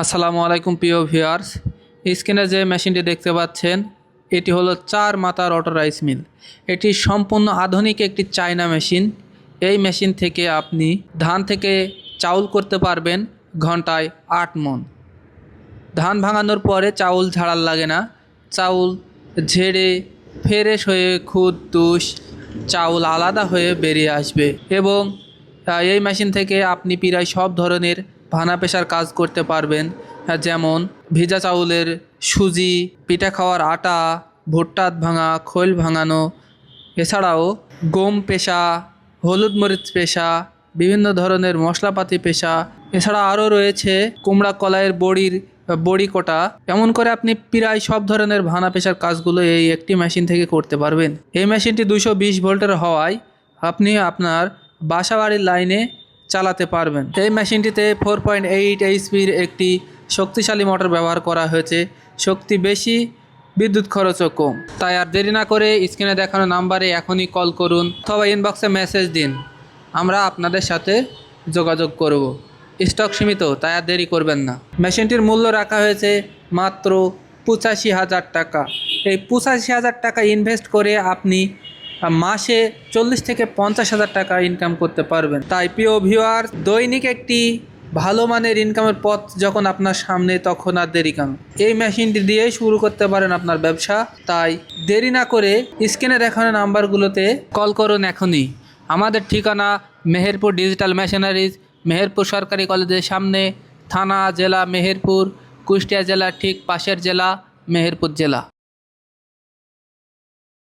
আসসালামু আলাইকুম প্রিয় ভিউয়ার্স। স্ক্রিনে যে মেশিনটি দেখতে পাচ্ছেন, এটি হলো চার মাথার অটো রাইস মিল। এটি সম্পূর্ণ আধুনিক একটি চায়না মেশিন। এই মেশিন থেকে আপনি ধান থেকে চাউল করতে পারবেন ঘন্টায় আট মন। ধান ভাঙানোর পরে চাউল ঝাড়ার লাগে না। চাউল ঝেড়ে ফ্রেশ হয়ে খুদ, তুষ, চাউল আলাদা হয়ে বেরিয়ে আসবে এবং এই মেশিন থেকে আপনি প্রায় সব ধরনের ভানা পেশার কাজ করতে পারবেন। যেমন ভিজা চাউলের সুজি, পিঠা খাওয়ার আটা, ভুট্টা ভাঙা, খোল ভাঙানো, এছাড়াও গম পেশা, হলুদ মরিচ পেশা, বিভিন্ন ধরনের মশলাপাতি পেশা। এছাড়া আরও রয়েছে কুমড়া কলাইয়ের বড়ির, বড়ি কোটা। এমন করে আপনি প্রায় সব ধরনের ভানা পেশার কাজগুলো এই একটি মেশিন থেকে করতে পারবেন। এই মেশিনটি দুশো ভোল্টের হওয়ায় আপনি আপনার বাসা বাড়ির লাইনে চালাতে পারবেন। এই মেশিনটিতে ফোর পয়েন্ট এইট এইচপির একটি শক্তিশালী মোটর ব্যবহার করা হয়েছে। শক্তি বেশি, বিদ্যুৎ খরচও কম। তাই আর দেরি না করে স্ক্রিনে দেখানো নাম্বারে এখনই কল করুন অথবা ইনবক্সে মেসেজ দিন। আমরা আপনাদের সাথে যোগাযোগ করব। স্টক সীমিত, তাই আর দেরি করবেন না। মেশিনটির মূল্য রাখা হয়েছে মাত্র পঁচাশি হাজার টাকা। এই পঁচাশি হাজার টাকা ইনভেস্ট করে আপনি মাসে চল্লিশ থেকে পঞ্চাশ হাজার টাকা ইনকাম করতে পারবেন। তাই প্রিয় ভিউয়ার দৈনিক একটি ভালো মানের ইনকামের পথ যখন আপনার সামনে, তখন আর দেরি কেন? এই মেশিনটি দিয়েই শুরু করতে পারেন আপনার ব্যবসা। তাই দেরি না করে স্ক্রিনে দেখানো নাম্বারগুলোতে কল করুন এখনই। আমাদের ঠিকানা মেহেরপুর ডিজিটাল মেশিনারিজ মেহেরপুর সরকারি কলেজের সামনে, থানা, জেলা, মেহেরপুর, কুষ্টিয়া জেলা, ঠিক পাশের জেলা, মেহেরপুর জেলা।